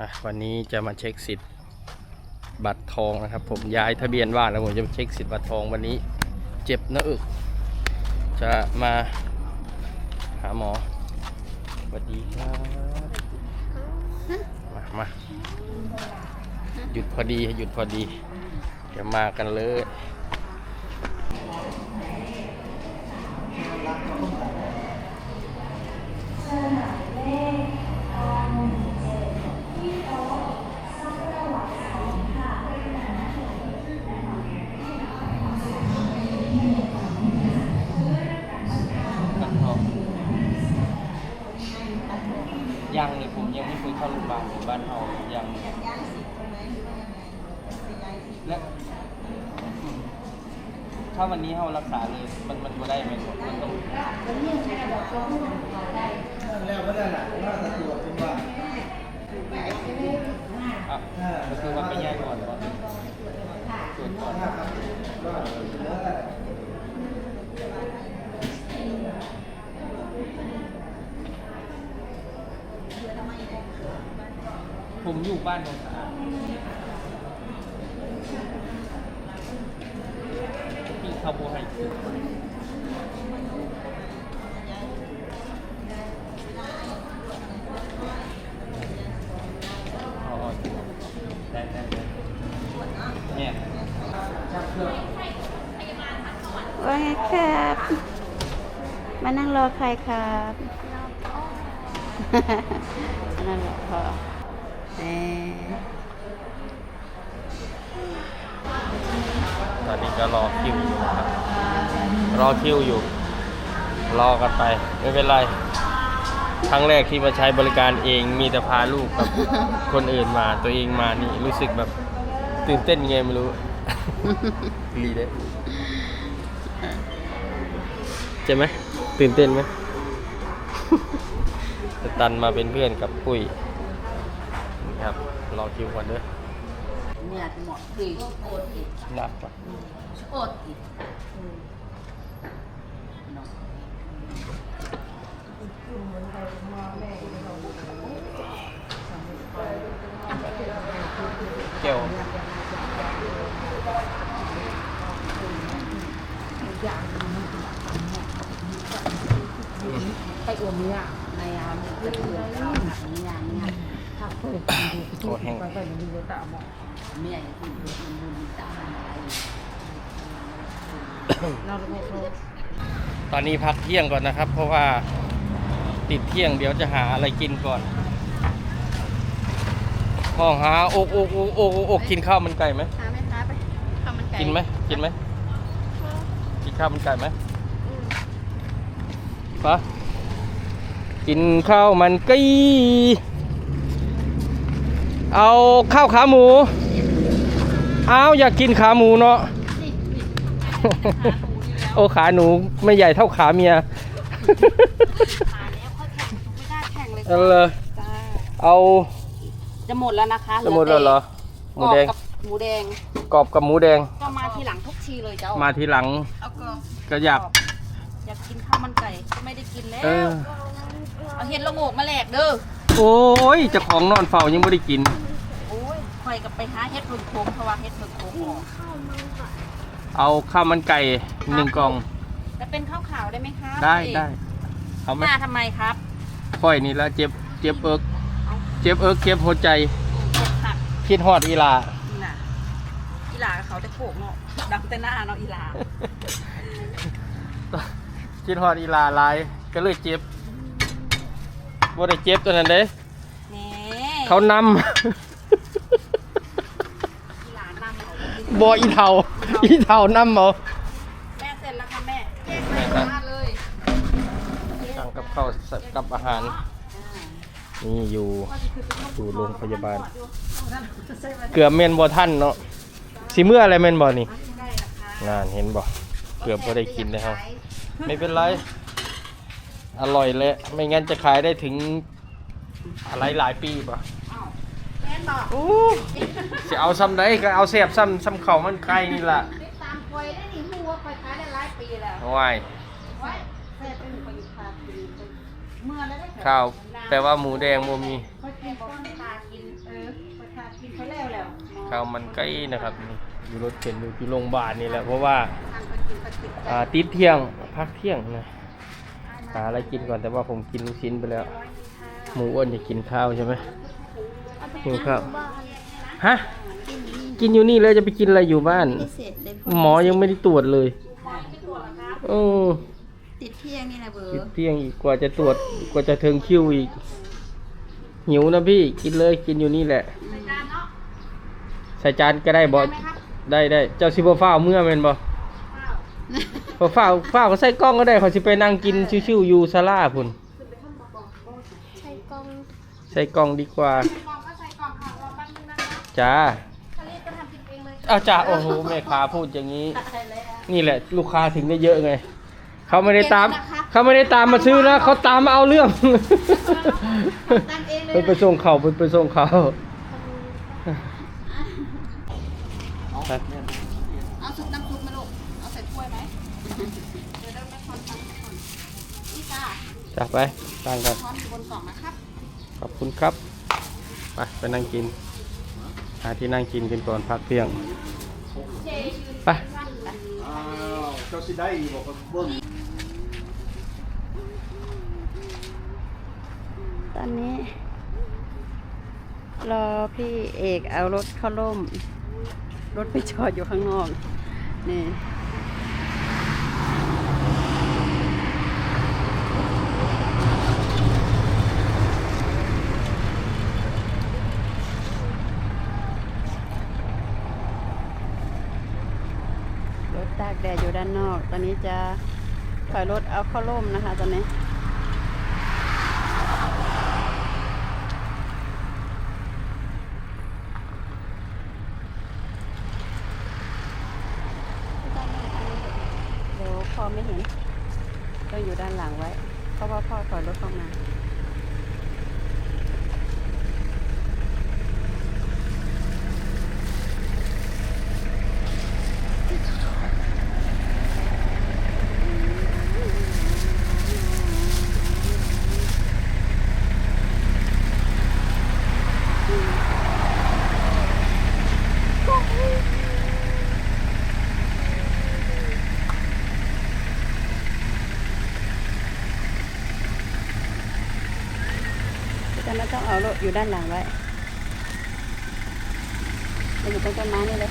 อะวันนี้จะมาเช็คสิทธิ์บัตรทองนะครับ ผมย้ายทะเบียนว่านแล้วผมจะมาเช็คสิทธิ์บัตรทองวันนี้ เจ็บหน้าอกจะมาหาหมอสวัสดีครับมามาหยุดพอดีหยุดพอดี เดี๋ยวมากันเลย และถ้าวันนี้เรารักษาเลยมันมันก็ได้ไหมมันต้องแล้วก็ได้แหละน่าจะตรวจเป็นว่าอะก็คือว่าไปแยกก่อนว่าตรวจก่อน ผมอยู่บ้านตรงสะอาดที่เขาโบให้คืออ๋อได้ได้ได้เนี่ยว่าไงครับ มานั่งรอใครครับ มานั่งรอพ่อ ตอนนี้ก็รอคิวอยู่นะครับ รอคิวอยู่ รอกันไป ไม่เป็นไร ครั้งแรกที่มาใช้บริการเองมีแต่พาลูกกับ คนอื่นมาตัวเองมานี่รู้สึกแบบตื่นเต้นไงไม่รู้รีเด้ใช่ไหมตื่นเต้นไหมจะตันมาเป็นเพื่อนกับปุ้ยนี่ ครับ รอคิวก่อนเด้อเนี่ยหมดคือโอดอีกหนักปะโอดอีกเนาะเกี่ยวไปอวมเนี่ยในยามจะเตือนข้าวหักนี่อย่างเนี่ย ถ้าเคยโอ้แห้งเมียกินมันบุญตาอะไรเราไม่โทษตอนนี้พักเที่ยงก่อนนะครับ เพราะว่าติดเที่ยงเดี๋ยวจะหาอะไรกินก่อนห้องหาโอกโอกโอกโอกโอกโอกกินข้าวมันไก่ไหมหาแม่ค้าไปข้าวมันไก่กินไหมกินไหมกินข้าวมันไก่ไหมปะกินข้าวมันไก่ เอาข้าวขาหมู เอาอยากกินขาหมูเนาะ โอ้ขาหนูไม่ใหญ่เท่าขาเมียขาแล้วค่อยแข่งไม่ได้แข่งเลยเอาเลยจ้าเอาจะหมดแล้วนะคะจะหมดแล้วเหรอ หมูแดงกรอบกับหมูแดง กรอบกับหมูแดง ก็มาทีหลังทุกทีเลยเจ้า มาทีหลังเอากรอบก็อยากอยากกินข้าวมันไก่ก็ไม่ได้กินแล้ว เออเอาเห็ดละโงกมาแลกเด้อ โอ้ยเจ้าของนอนเฝ้ายังไม่ได้กิน โอ้ยคอยกับไปหาเห็ดเพิ่งโค้งเพราะว่าเห็ดเพิ่งโค้งออกเอาข้าวมันไก่หนึ่งกล่องจะเป็นข้าวขาวได้ไหมครับได้พี่ได้เอาไหมมาทำไมครับค่อยนี่แล้วเจ็บเจ็บเอิกเจ็บเอิกเจ็บหัวใจเห็ดผักคิดฮอดอีหลานี่น่ะอีหลากับเขาจะโขกเนาะดังแต่หน้าเนาะอีหลาคิดฮอดอีหลาหลายก็เลยเจ็บ บ่ได้เจ็บตัวนั้นเด้แหมเขานอีหลานำเขาำบ่อีเทาอีเทานำเอาแม่เสร็จแล้วค่ะแม่แยกใส่ถาดเลยสั่งกับข้าวใส่กับอาหาร นี่อยู่อยู่โรงพยาบาล เกือบเมนบ่ท่านเนาะสิเมื่ออะไรเมนบ่นี่ได้นะคะงานเห็นบ่เกือบบ่ได้กินนะครับไม่เป็นไร อร่อยเลยไม่งั้นจะขายได้ถึงอะไรหลายปีป่ะอ้าวแม่บอกโอ้จะเอาซ้ำใดก็เอาเสียบซ้ำซ้ำเข่ามันไก่นี่ล่ะติดตามคอยได้นี่หัวคอยขายได้หลายปีแล้วว้ายไว้แซ่บเป็นคนพากินเมื่อแล้วได้ข้าวแต่ว่าหมูแดงบ่มีคอยกินต้นพากินเออกินเขาแล้วแล้วข้าวมันไก่นะครับนี่อยู่รถเข็นอยู่ที่โรงพยาบาลนี่แหละเพราะว่าทางไปกินไปกินอ่าติดเที่ยงพักเที่ยงนะ หาอะไรกินก่อนแต่ว่าผมกินลูกชิ้นไปแล้ว หมูอ้วนจะกินข้าวใช่ไหมหิวข้าวฮะกินอยู่นี่เลยจะไปกินอะไรอยู่บ้านไม่เสร็จเลยหมอยังไม่ได้ตรวจเลยเออติดเที่ยงนี่แหละเบอติดร์เที่ยงอีกกว่าจะตรวจกว่าจะถึงคิวอีก หิวนะพี่กินเลยกินอยู่นี่แหละ ใส่จานก็ได้บอได้ได้เจ้าซิบฟ้าวเมื่อแมนบอ ฟ้าวฟ้าวก็ใส่กล้องก็ได้เขาสิไปนั่งกินชิวๆอยู่ศาลาพุ่นใช้กล้องใส่กล้องดีกว่าจ้าเอาจ้าโอ้โหแม่ค้าพูดอย่างนี้นี่แหละ ลูกค้าถึงได้เยอะไง เขาไม่ได้ตาม เขาไม่ได้ตามมาซื้อนะเขาตามมาเอาเรื่องตามเองเลยเป็นไปส่งเขาเป็นไปส่งเขาเอาซุปน้ำซุปมาลูก เอาใส่ถ้วยไหม เดี๋ยวเราไปทอนตังค์ก่อนนี่จ้าจับไปตั้งกันช้อนอยู่บนกล่องนะครับ ขอบคุณครับ ไปไปนั่งกิน หาที่นั่งกินกันก่อนพักเที่ยง ไป อ้าวเจ้าสิได้อีกบอกว่าเบิ้งตอนนี้ รอพี่เอกเอารถเข้าร่ม รถไปจอดอยู่ข้างนอก นี่ ตากแดดอยู่ด้านนอก ตอนนี้จะถอยรถเอาเข้าร่มนะคะ ตอนนี้ เดี๋ยวพ่อไม่เห็น ต้องอยู่ด้านหลังไว้ เพราะว่าพ่อถอยรถเข้ามา ไม่ต้องเอาอยู่ด้านหลังไว้จะอยู่ตรงต้นไม้นี่เลย